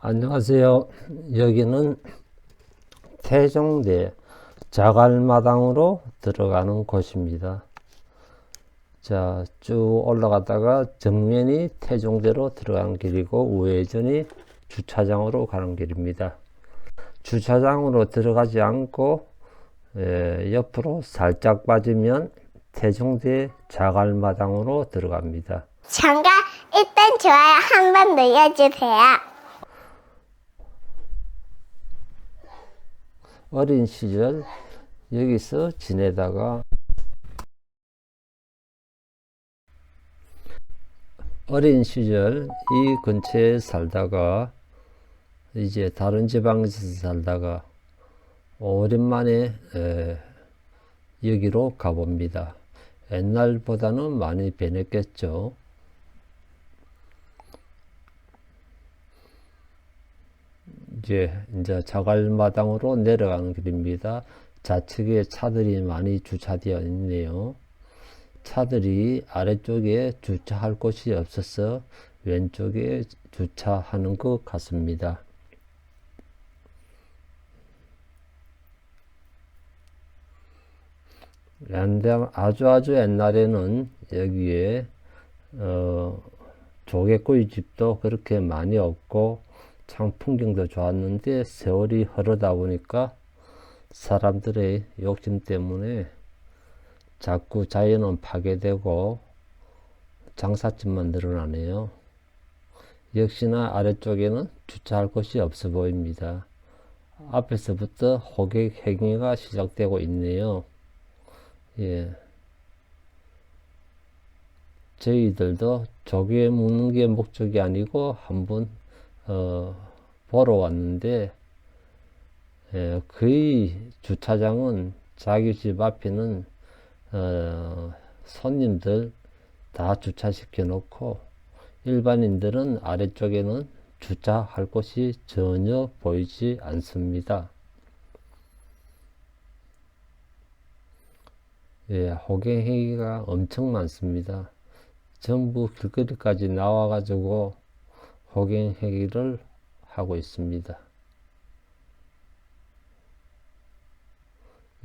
안녕하세요. 여기는 태종대 자갈마당으로 들어가는 곳입니다. 자, 쭉 올라가다가 정면이 태종대로 들어가는 길이고 우회전이 주차장으로 가는 길입니다. 주차장으로 들어가지 않고 에, 옆으로 살짝 빠지면 태종대 자갈마당으로 들어갑니다. 잠깐 일단 좋아요 한 번 눌러주세요. 어린 시절 여기서 지내다가 어린 시절 이 근처에 살다가 이제 다른 지방에서 살다가 오랜만에 에, 여기로 가봅니다. 옛날보다는 많이 변했겠죠. 이제 이제 자갈마당으로 내려가는 길입니다. 좌측에 차들이 많이 주차되어 있네요. 차들이 아래쪽에 주차할 곳이 없어서 왼쪽에 주차하는 것 같습니다. 근데 아주 아주 옛날에는 여기에 어, 조개구이 집도 그렇게 많이 없고 참 풍경도 좋았는데 세월이 흐르다 보니까 사람들의 욕심 때문에 자꾸 자연은 파괴되고 장사집만 늘어나네요. 역시나 아래쪽에는 주차할 곳이 없어 보입니다. 앞에서부터 호객 행위가 시작되고 있네요. 예. 저희들도 조개 먹는 게 목적이 아니고 한번 어, 보러 왔는데 예, 거의 주차장은 자기 집 앞에는 어, 손님들 다 주차시켜 놓고 일반인들은 아래쪽에는 주차할 곳이 전혀 보이지 않습니다. 예, 호갱 행위가 엄청 많습니다. 전부 길거리까지 나와가지고 호갱행위를 하고 있습니다.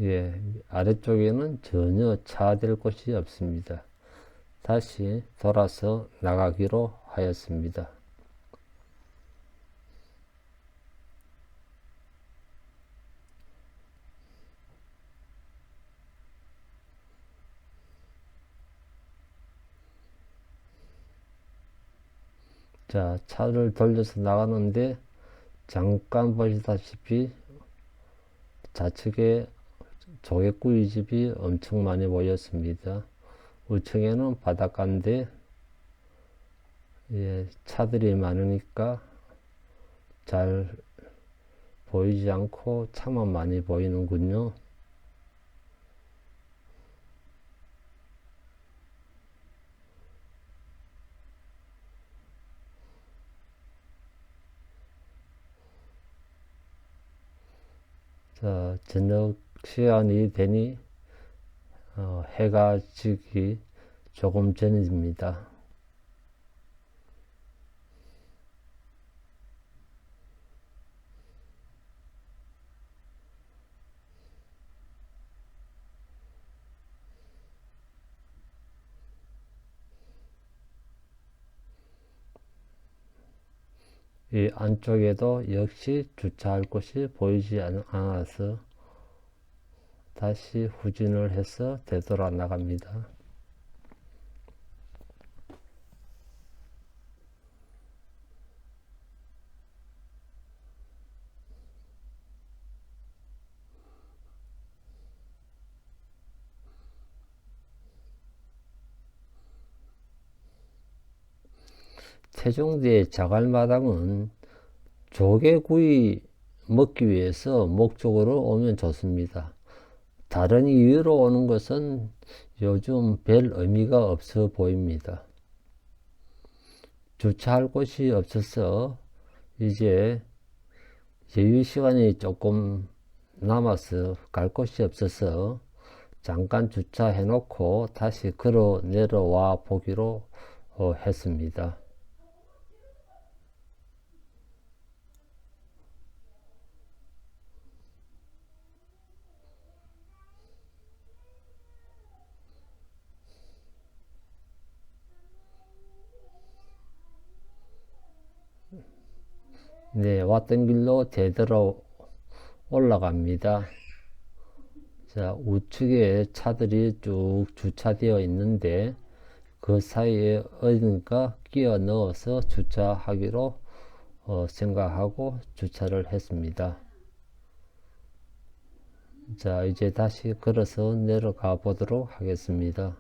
예, 아래쪽에는 전혀 차댈 곳이 없습니다. 다시 돌아서 나가기로 하였습니다. 자, 차를 돌려서 나가는데 잠깐 보시다시피 좌측에 조개구이 집이 엄청 많이 보였습니다. 우측에는 바닷가인데 예, 차들이 많으니까 잘 보이지 않고 차만 많이 보이는군요. 자, 저녁 시간이 되니 어, 해가 지기 조금 전입니다. 이 안쪽에도 역시 주차할 곳이 보이지 않- 않아서 다시 후진을 해서 되돌아 나갑니다. 태종대의 자갈마당은 조개구이 먹기 위해서 목적으로 오면 좋습니다. 다른 이유로 오는 것은 요즘 별 의미가 없어 보입니다. 주차할 곳이 없어서 이제 여유 시간이 조금 남아서 갈 곳이 없어서 잠깐 주차해 놓고 다시 걸어 내려와 보기로 어, 했습니다. 네, 왔던 길로 되돌아 올라갑니다. 자, 우측에 차들이 쭉 주차되어 있는데 그 사이에 어딘가 끼어 넣어서 주차하기로 어, 생각하고 주차를 했습니다. 자, 이제 다시 걸어서 내려가 보도록 하겠습니다.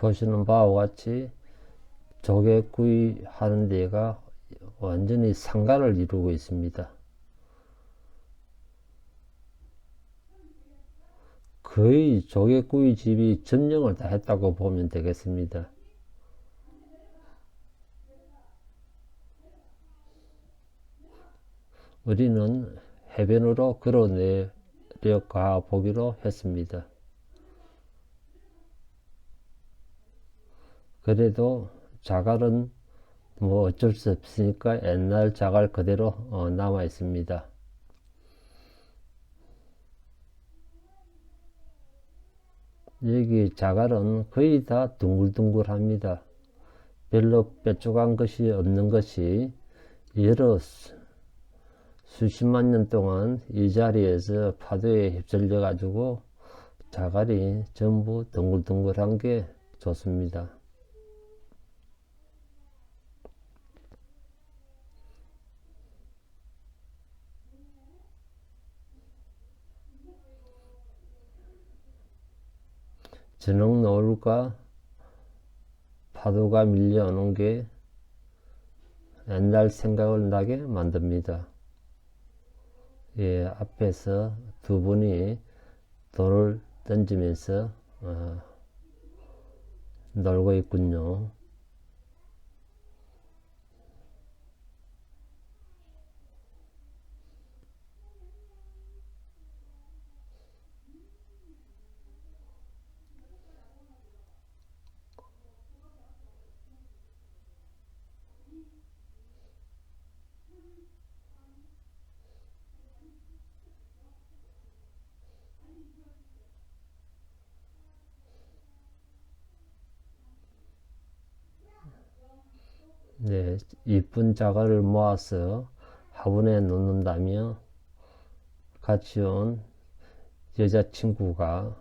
보시는 바와 같이 조개구이 하는 데가 완전히 상가를 이루고 있습니다. 거의 조개구이 집이 점령을 다 했다고 보면 되겠습니다. 우리는 해변으로 걸어 내려 가 보기로 했습니다. 그래도 자갈은 뭐 어쩔 수 없으니까 옛날 자갈 그대로 어, 남아 있습니다. 여기 자갈은 거의 다 둥글둥글합니다. 별로 뾰족한 것이 없는 것이 여러 수- 수십만 년 동안 이 자리에서 파도에 휩쓸려 가지고 자갈이 전부 둥글둥글한 게 좋습니다. 저녁 노을과 파도가 밀려오는 게 옛날 생각을 나게 만듭니다. 예, 앞에서 두 분이 돌을 던지면서 어, 놀고 있군요. 네, 이쁜 자갈을 모아서 화분에 놓는다며 같이 온 여자친구가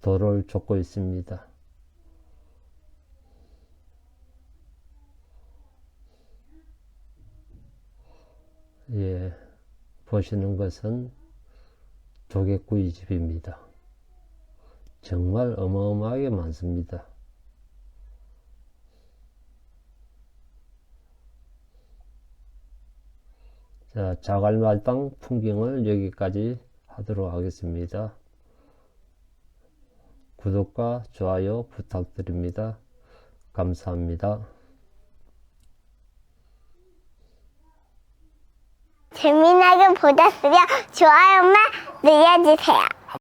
돌을 쫓고 있습니다. 예, 보시는 것은 조개구이 집입니다. 정말 어마어마하게 많습니다. 자, 자갈마당 풍경을 여기까지 하도록 하겠습니다. 구독과 좋아요 부탁드립니다. 감사합니다. 재미나게 보셨으면 좋아요만 눌러주세요.